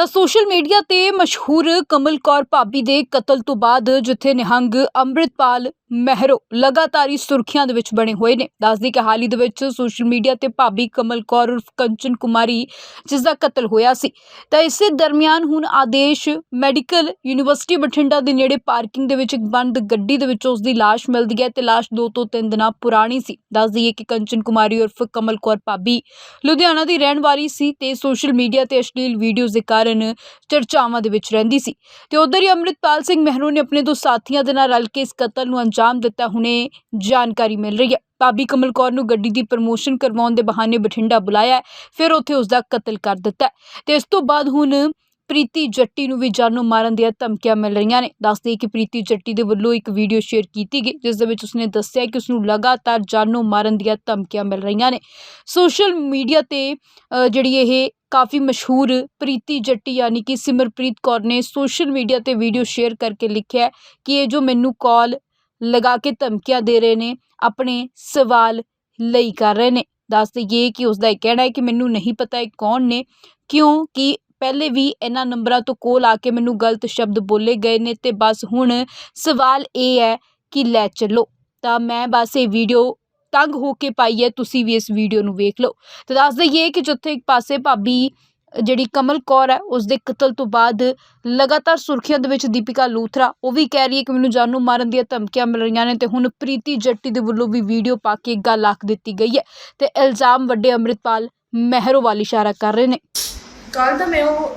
ਤਾਂ social media ਤੇ ਮਸ਼ਹੂਰ ਕਮਲ ਕੌਰ ਭਾਬੀ ਦੇ ਕਤਲ ਤੋਂ ਬਾਅਦ ਜਿੱਥੇ ਨਿਹੰਗ ਅੰਮ੍ਰਿਤਪਾਲ ਮਹਿਰੋ ਲਗਾਤਾਰ ਹੀ ਸੁਰਖੀਆਂ ਦੇ ਵਿੱਚ ਬਣੇ ਹੋਏ ਨੇ। ਦੱਸਦੀ ਕਿ ਹਾਲ ਹੀ ਦੇ ਵਿੱਚ ਸੋਸ਼ਲ ਮੀਡੀਆ ਤੇ ਭਾਬੀ ਕਮਲ ਕੌਰ ਉਰਫ ਕੰਚਨ ਕੁਮਾਰੀ ਜਿਸ ਦਾ ਕਤਲ ਹੋਇਆ ਸੀ। ਤਾਂ ਇਸੇ ਦਰਮਿਆਨ ਹੁਣ ਆਦੇਸ਼ ਮੈਡੀਕਲ ਯੂਨੀਵਰਸਿਟੀ ਬਠਿੰਡਾ ਦੇ ਨੇੜੇ ਪਾਰਕਿੰਗ ਦੇ ਵਿੱਚ ਇੱਕ ਬੰਦ ਗੱਡੀ ਦੇ ਵਿੱਚ ਉਸ ਦੀ ਲਾਸ਼ ਮਿਲਦੀ ਹੈ ਤੇ ਲਾਸ਼ 2 ਤੋਂ 3 ਦਿਨਾਂ ਪੁਰਾਣੀ ਸੀ। ਦੱਸ ਦਈਏ ਕਿ ਕੰਚਨ ਕੁਮਾਰੀ ਉਰਫ ਕਮਲ ਕੌਰ ਭਾਬੀ ਲੁਧਿਆਣਾ ਦੀ ਰਹਿਣ ਵਾਲੀ ਸੀ ਤੇ ਸੋਸ਼ਲ ਮੀਡੀਆ ਤੇ ਅਸ਼ਲੀਲ ਵੀਡੀਓਜ਼ ਦੇ ਕਾਰਨ ਚਰਚਾਵਾਂ ਦੇ ਵਿੱਚ ਰਹਿੰਦੀ ਸੀ। ਤੇ ਉਧਰ ਹੀ ਅੰਮ੍ਰਿਤਪਾਲ ਸਿੰਘ ਮਹਿਰੂ ਨੇ ਆਪਣੇ ਦੋ ਸਾਥੀਆਂ ਦੇ ਨਾਲ ਰਲ ਕੇ ਇਸ ਕਤਲ ਨੂੰ ਅੰਜਾਮ ਦਿੱਤਾ ਹੁਣੇ ਜਾਣਕਾਰੀ ਮਿਲ ਰਹੀ ਹੈ। ਭਾਬੀ ਕਮਲ ਕੌਰ ਨੂੰ ਗੱਡੀ ਦੀ ਪ੍ਰਮੋਸ਼ਨ ਕਰਵਾਉਣ ਦੇ ਬਹਾਨੇ ਬਠਿੰਡਾ ਬੁਲਾਇਆ ਫਿਰ ਉੱਥੇ ਉਸ ਦਾ ਕਤਲ ਕਰ ਦਿੱਤਾ ਹੈ। ਤੇ ਇਸ ਤੋਂ ਬਾਅਦ ਹੁਣ ਪ੍ਰੀਤੀ ਜੱਟੀ ਨੂੰ ਵੀ ਜਾਨੋਂ ਮਾਰਨ ਦੀਆਂ ਧਮਕੀਆਂ ਮਿਲ ਰਹੀਆਂ ਨੇ। ਦੱਸਦੇ ਕਿ ਪ੍ਰੀਤੀ ਜੱਟੀ ਦੇ ਵੱਲੋਂ ਇੱਕ ਵੀਡੀਓ ਸ਼ੇਅਰ ਕੀਤੀ ਗਈ, ਜਿਸ ਦੇ ਵਿੱਚ ਉਸਨੇ ਦੱਸਿਆ ਕਿ ਉਸ ਨੂੰ ਲਗਾਤਾਰ ਜਾਨੋਂ ਮਾਰਨ ਦੀਆਂ ਧਮਕੀਆਂ ਮਿਲ ਰਹੀਆਂ ਨੇ। ਸੋਸ਼ਲ ਮੀਡੀਆ ਤੇ ਜਿਹੜੀ ਇਹ ਕਾਫੀ ਮਸ਼ਹੂਰ ਪ੍ਰੀਤੀ ਜੱਟੀ ਯਾਨੀ ਕਿ ਸਿਮਰਪ੍ਰੀਤ ਕੌਰ ਨੇ ਸੋਸ਼ਲ ਮੀਡੀਆ ਤੇ ਵੀਡੀਓ ਸ਼ੇਅਰ ਕਰਕੇ ਲਿਖਿਆ ਕਿ ਇਹ ਜੋ ਮੈਨੂੰ ਕਾਲ ਲਗਾ ਕੇ ਧਮਕੀਆਂ ਦੇ ਰਹੇ ਨੇ, ਆਪਣੇ ਸਵਾਲ ਲਈ ਕਰ ਰਹੇ ਨੇ। ਦੱਸ ਦਈਏ ਕਿ ਉਸ ਦਾ ਇਹ ਕਹਿਣਾ ਹੈ ਕਿ ਮੈਨੂੰ ਨਹੀਂ ਪਤਾ ਇਹ ਕੌਣ ਨੇ ਕਿਉਂਕਿ ਪਹਿਲੇ ਵੀ ਇਹਨਾਂ ਨੰਬਰਾਂ ਤੋਂ ਕੋਲ ਆ ਕੇ ਮੈਨੂੰ ਗਲਤ ਸ਼ਬਦ ਬੋਲੇ ਗਏ ਨੇ ਤੇ ਬਸ ਹੁਣ ਸਵਾਲ ਇਹ ਹੈ ਕਿ ਲੈ ਚੱਲੋ। ਤਾਂ ਮੈਂ ਬਸ ਇਹ ਵੀਡੀਓ ਤੰਗ ਹੋ ਕੇ ਪਾਈ ਹੈ, ਤੁਸੀਂ ਵੀ ਇਸ ਵੀਡੀਓ ਨੂੰ ਵੇਖ ਲਓ। ਤੇ ਦੱਸ ਦਈਏ ਕਿ ਜਿੱਥੇ ਇੱਕ ਪਾਸੇ ਭਾਬੀ ਜਿਹੜੀ ਕਮਲ ਕੌਰ ਹੈ ਉਸ ਦੇ ਕਤਲ ਤੋਂ ਬਾਅਦ ਲਗਾਤਾਰ ਸੁਰਖੀਆਂ ਦੇ ਵਿੱਚ ਦੀਪਿਕਾ ਲੂਥਰਾ, ਉਹ ਵੀ ਕਹਿ ਰਹੀ ਹੈ ਕਿ ਮੈਨੂੰ ਜਾਨੂ ਮਾਰਨ ਦੀਆਂ ਧਮਕੀਆਂ ਮਿਲ ਰਹੀਆਂ ਨੇ ਤੇ ਹੁਣ ਪ੍ਰੀਤੀ ਜੱਟੀ ਦੇ ਵੱਲੋਂ ਵੀ ਵੀਡੀਓ ਪਾ ਕੇ ਗੱਲ ਆਖ ਦਿੱਤੀ ਗਈ ਹੈ ਤੇ ਇਲਜ਼ਾਮ ਵੱਡੇ ਅੰਮ੍ਰਿਤਪਾਲ ਮਹਿਰੋ ਵੱਲ ਇਸ਼ਾਰਾ ਕਰ ਰਹੇ ਨੇ। ਕੱਲ ਤਾਂ ਮੈਂ ਉਹ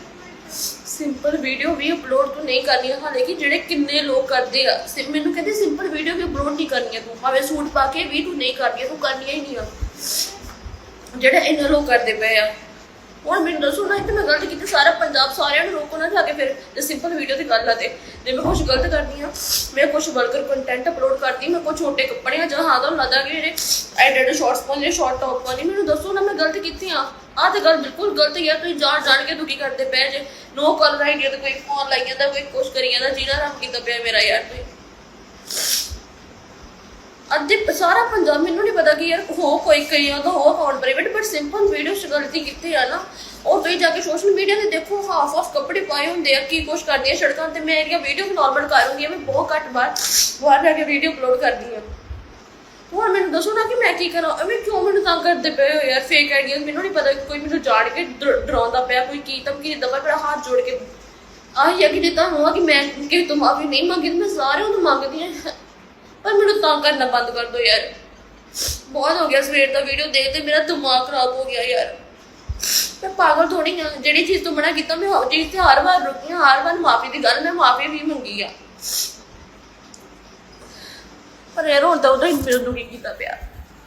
ਸਿੰਪਲ ਵੀਡੀਓ ਵੀ ਅਪਲੋਡ ਤੂੰ ਨਹੀਂ ਕਰਨੀ ਹਾਲੇ ਕਿ ਜਿਹੜੇ ਕਿੰਨੇ ਲੋਕ ਕਰਦੇ ਆ। ਸਿ- ਮੈਨੂੰ ਕਹਿੰਦੇ ਸਿੰਪਲ ਵੀਡੀਓ ਵੀ ਅਪਲੋਡ ਨਹੀਂ ਕਰਨੀ ਤੂੰ। ਭਾਵੇਂ ਸੂਟ ਪਾ ਕੇ ਵੀ ਤੂੰ ਨਹੀਂ ਕਰਨੀ ਤੂੰ ਕਰਨੀਆਂ ਹੀ ਨਹੀਂ ਆ। ਜਿਹੜੇ ਇੰਨੇ ਲੋਕ ਕਰਦੇ ਪਏ ਆ। ਹੁਣ ਮੈਨੂੰ ਦੱਸੋ ਨਾ ਕਿ ਮੈਂ ਗਲਤ ਕੀਤੀ, ਸਾਰਾ ਪੰਜਾਬ ਸਾਰਿਆਂ ਨੂੰ ਰੋਕੋ ਨਾ ਜਾ ਕੇ ਫਿਰ ਜੇ ਸਿੰਪਲ ਵੀਡੀਓ ਦੀ ਗੱਲ ਆ ਤੇ। ਜੇ ਮੈਂ ਕੁਝ ਗਲਤ ਕਰਦੀ ਆ, ਮੈਂ ਕੁਝ ਵਲਗਰ ਕੰਟੈਂਟ ਅਪਲੋਡ ਕਰਦੀ, ਮੈਂ ਕੁਝ ਛੋਟੇ ਕੱਪੜੇ ਆ ਜਾਂ ਹਾਂ ਤਾਂ ਲੱਗਦਾ ਕਿ ਜਿਹੜੇ ਐਡਿਟ ਸ਼ਾਰਟਸ ਪਾਉਂਦੇ ਸ਼ਾਰਟ ਟੌਪ ਪਾਉਂਦੇ, ਮੈਨੂੰ ਦੱਸੋ ਨਾ, ਮੈਂ ਗਲਤ ਕੀਤੀ ਆ। ਆਹ ਤੇ ਗੱਲ ਬਿਲਕੁਲ ਗਲਤ ਯਾਰ ਤੁਸੀਂ ਜਾਣ ਜਾਣ ਕੇ ਦੁਖੀ ਕਰਦੇ ਪਏ ਜੇ। ਨੋ ਕਾਲ ਰਾਈਟ ਤੇ ਕੋਈ ਫੋਨ ਲਾਈ ਜਾਂਦਾ, ਕੋਈ ਕੁਛ ਕਰੀ ਜਾਂਦਾ ਜਿਹਦਾ ਰੱਬ ਕੀਤਾ ਪਿਆ ਮੇਰਾ ਯਾਰ, ਤੁਸੀਂ। ਅੱਧੇ ਸਾਰਾ ਪੰਜਾਬ ਮੈਨੂੰ ਨਹੀਂ ਪਤਾ ਕਿ ਯਾਰ ਹੋ ਕੋਈ ਕਈਆਂ ਦਾ ਹੋ account private but simple video 'ਚ ਗਲਤੀ ਕੀਤੀ ਆ ਨਾ ਉਹ ਤੁਸੀਂ ਜਾ ਕੇ ਸੋਸ਼ਲ ਮੀਡੀਆ ਤੇ ਦੇਖੋ ਹਾਫ ਆਫ ਕੱਪੜੇ ਪਾਏ ਹੁੰਦੇ ਆ, ਕੀ ਕੁਛ ਕਰਦੀਆਂ ਸੜਕਾਂ ਤੇ, ਮੈਂ ਇਹਦੀਆਂ ਵੀਡੀਓ ਨਾਰਮਲ ਕਰੂੰਗੀ, ਮੈਂ ਬਹੁਤ ਘੱਟ ਬਾਰ ਬਾਹਰ ਜਾ ਕੇ ਵੀਡੀਓ ਅਪਲੋਡ ਕਰਦੀ ਆ। ਹੁਣ ਮੈਨੂੰ ਦੱਸੋ ਨਾ ਕਿ ਮੈਂ ਕੀ ਕਰਾਂ, ਐਵੇਂ ਕਿਉਂ ਮੈਨੂੰ ਤੰਗ ਕਰਦੇ ਪਏ ਹੋ ਯਾਰ ਫੇਕ ਆਈਡੀਆ ਮੈਨੂੰ ਨਹੀਂ ਪਤਾ ਕੋਈ ਮੈਨੂੰ ਜਾੜ ਕੇ ਡਰ- ਡਰਾਉਂਦਾ ਪਿਆ, ਕੋਈ ਕੀ ਧਮਕੀ ਦਿੰਦਾ ਪਿਆ, ਮੇਰਾ ਹੱਥ ਜੋੜ ਕੇ। ਆਹੀ ਆ ਕਿ ਜੇ ਤੁਹਾਨੂੰ ਆ ਕਿ ਮੈਂ ਕਿ ਤੁਮ ਮਾਫੀ ਨਹੀਂ ਮੰਗੀ ਮੈਂ ਸਾਰਿਆਂ ਨੂੰ ਮੰਗਦੀ ਆ। ਪਰ ਮੈਨੂੰ ਤਾਂ ਕਰਨਾ ਬੰਦ ਕਰ ਦਿਓ ਯਾਰ। ਬਹੁਤ ਹੋ ਗਿਆ ਸਵੇਰ ਦਾ ਵੀਡੀਓ ਦੇਖਦੇ ਮੇਰਾ ਦਿਮਾਗ ਖਰਾਬ ਹੋ ਗਿਆ ਯਾਰ। ਮੈਂ ਪਾਗਲ ਥੋੜੀ ਆ, ਜਿਹੜੀ ਚੀਜ਼ ਤੋਂ ਮਨਾ ਕੀਤਾ, ਮੈਂ ਉਹ ਚੀਜ਼ ਤੇ ਹਰ ਵਾਰ ਰੁਕੀ ਹਾਂ ਹਰ ਵਾਰ ਮਾਫੀ ਦੀ ਗੱਲ ਮੈਂ ਮਾਫੀ ਵੀ ਮੰਗੀ ਆ। ਪਰ ਯਾਰ ਹੁਣ ਤਾਂ ਉਹਦਾ ਹੀ ਮੈਨੂੰ ਦੁਖੀ ਕੀਤਾ ਪਿਆ।